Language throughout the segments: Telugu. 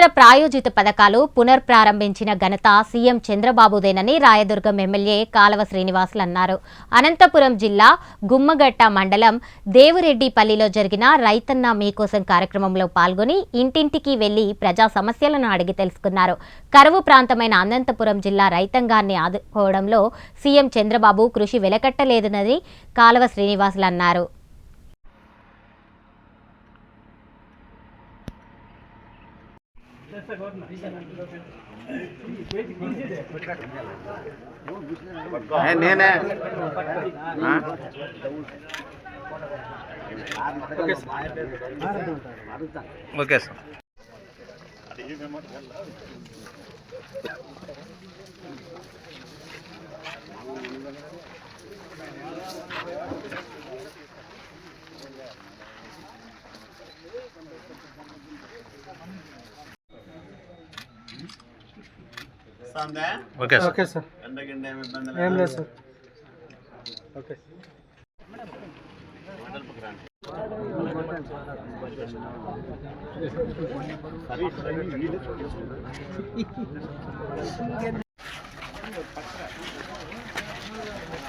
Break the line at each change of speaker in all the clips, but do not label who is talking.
కేంద్ర ప్రాయోజిత పథకాలు పునర్ప్రారంభించిన ఘనత సీఎం చంద్రబాబుదేనని రాయదుర్గం ఎమ్మెల్యే కాలవ శ్రీనివాసులు అన్నారు. అనంతపురం జిల్లా గుమ్మగట్ట మండలం దేవురెడ్డిపల్లిలో జరిగిన రైతన్న మీకోసం కార్యక్రమంలో పాల్గొని ఇంటింటికి వెళ్ళి ప్రజా సమస్యలను అడిగి తెలుసుకున్నారు. కరువు ప్రాంతమైన అనంతపురం జిల్లా రైతాంగాన్ని ఆదుకోవడంలో సీఎం చంద్రబాబు కృషి వెలకట్టలేదన్నది కాలవ శ్రీనివాసులు అన్నారు.
నేనే? Okay sir. Okay sir
okay sir ఏం లేదు సార్ ఓకే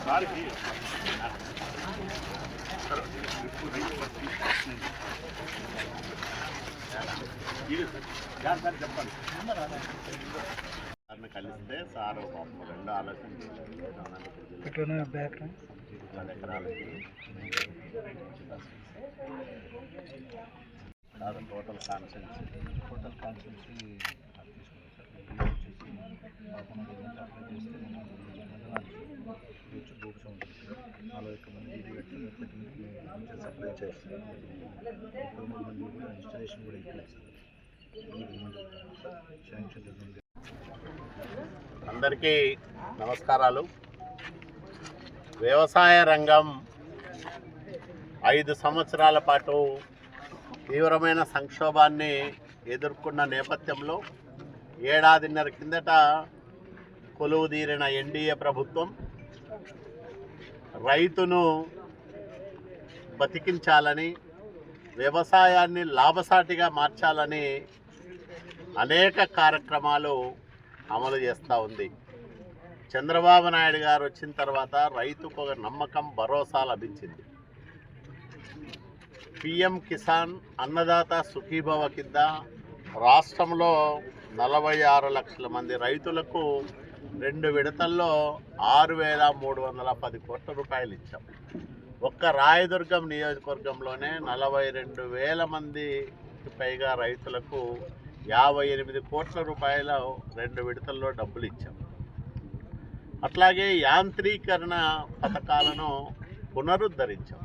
సార్ని కలిస్తే సార్ పాపం రెండు ఆలోచన పది ఎకరాలకి. కాదు టోటల్ కాన్సెన్స్.
టోటల్ కాన్సెన్సీ నలభై ఒక్క మంది ఇది పెట్టి ముప్పై తొమ్మిది మంచిగా సప్లై చేస్తాం ముప్పై మూడు మంది కూడా ఇన్స్టాలేషన్ కూడా అయిపోయింది సార్ శాంక్షన్ జరిగింది
అందరికీ నమస్కారాలు. వ్యవసాయ రంగం ఐదు సంవత్సరాల పాటు తీవ్రమైన సంక్షోభాన్ని ఎదుర్కొన్న నేపథ్యంలో ఏడాదిన్నర కిందట కొలువు తీరిన ఎన్డీఏ ప్రభుత్వం రైతును బతికించాలని వ్యవసాయాన్ని లాభసాటిగా మార్చాలని అనేక కార్యక్రమాలు అమలు చేస్తూ ఉంది. చంద్రబాబు నాయుడు గారు వచ్చిన తర్వాత రైతుకు ఒక నమ్మకం భరోసా లభించింది. పిఎం కిసాన్ అన్నదాత సుఖీభవ కింద రాష్ట్రంలో నలభై ఆరు లక్షల మంది రైతులకు రెండు విడతల్లో ఆరు వేల మూడు వందల పది కోట్ల రూపాయలు ఇచ్చాం. ఒక్క రాయదుర్గం నియోజకవర్గంలోనే నలభై రెండు వేల మందికి పైగా రైతులకు యాభై ఎనిమిది కోట్ల రూపాయల రెండు విడతల్లో డబ్బులు ఇచ్చాం. అట్లాగే యాంత్రీకరణ పథకాలను పునరుద్ధరించాం.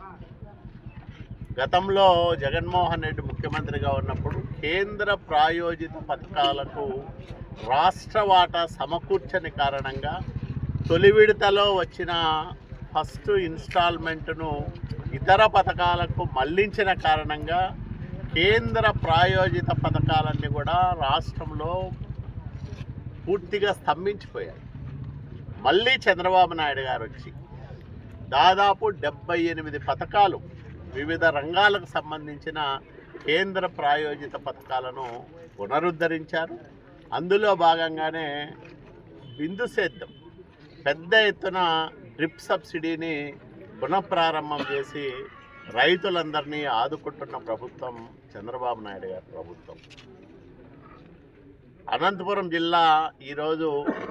గతంలో జగన్మోహన్ రెడ్డి ముఖ్యమంత్రిగా ఉన్నప్పుడు కేంద్ర ప్రాయోజిత పథకాలకు రాష్ట్ర వాటా సమకూర్చని కారణంగా తొలి విడతలో వచ్చిన ఫస్ట్ ఇన్స్టాల్మెంట్ను ఇతర పథకాలకు మళ్ళించిన కారణంగా కేంద్ర ప్రాయోజిత పథకాలన్నీ కూడా రాష్ట్రంలో పూర్తిగా స్తంభించిపోయాయి. మళ్ళీ చంద్రబాబు నాయుడు గారు వచ్చి దాదాపు డెబ్బై ఎనిమిది పథకాలు వివిధ రంగాలకు సంబంధించిన కేంద్ర ప్రాయోజిత పథకాలను పునరుద్ధరించారు. అందులో భాగంగానే బిందు సేద్యం పెద్ద ఎత్తున డ్రిప్ సబ్సిడీని పునఃప్రారంభం చేసి రైతులందరినీ ఆదుకుంటున్న ప్రభుత్వం చంద్రబాబు నాయుడు గారి ప్రభుత్వం. అనంతపురం జిల్లా ఈరోజు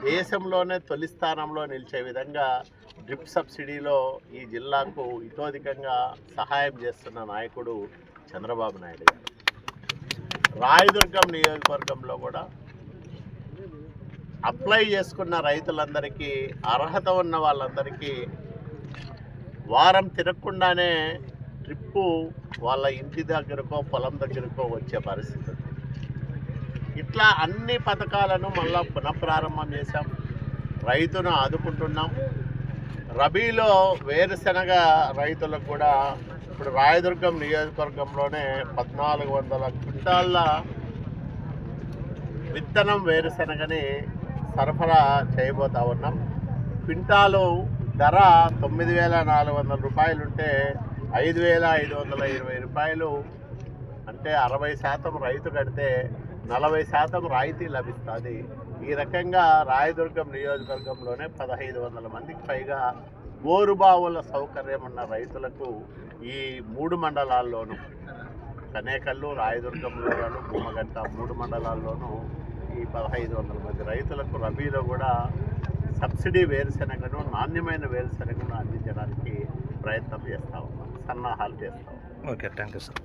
దేశంలోనే తొలి స్థానంలో నిలిచే విధంగా డ్రిప్ సబ్సిడీలో ఈ జిల్లాకు ఇతోధికంగా సహాయం చేస్తున్న నాయకుడు చంద్రబాబు నాయుడు గారు. రాయదుర్గం నియోజకవర్గంలో కూడా అప్లై చేసుకున్న రైతులందరికీ అర్హత ఉన్న వాళ్ళందరికీ వారం తిరగకుండానే ట్రిప్పు వాళ్ళ ఇంటి దగ్గరకో పొలం దగ్గరకో వచ్చే పరిస్థితి ఇట్లా అన్ని పథకాలను మళ్ళా పునఃప్రారంభం చేశాం. రైతును ఆదుకుంటున్నాం. రబీలో వేరుశనగ రైతులకు కూడా ఇప్పుడు రాయదుర్గం నియోజకవర్గంలోనే పద్నాలుగు వందల క్వింటాళ్ళ విత్తనం వేరుశనగని సరఫరా చేయబోతా ఉన్నాం. క్వింటాలు ధర తొమ్మిది వేల నాలుగు వందల రూపాయలుంటే ఐదు వేల ఐదు వందల ఇరవై రూపాయలు అంటే అరవై శాతం రైతు కడితే నలభై శాతం రాయితీ లభిస్తుంది. ఈ రకంగా రాయదుర్గం నియోజకవర్గంలోనే పదహైదు వందల మందికి పైగా బోరుబావుల సౌకర్యం ఉన్న రైతులకు ఈ మూడు మండలాల్లోనూ కనేకల్లు రాయదుర్గంలోను గుమ్మగంట మూడు మండలాల్లోనూ ఈ పదహైదు వందల మంది రైతులకు రబీలో కూడా సబ్సిడీ వేరుశెనగను నాణ్యమైన వేరుశెనగను అందించడానికి ప్రయత్నం చేస్తూ ఉన్నాం. సన్నాహాలు చేస్తాం.
Okay thank you sir.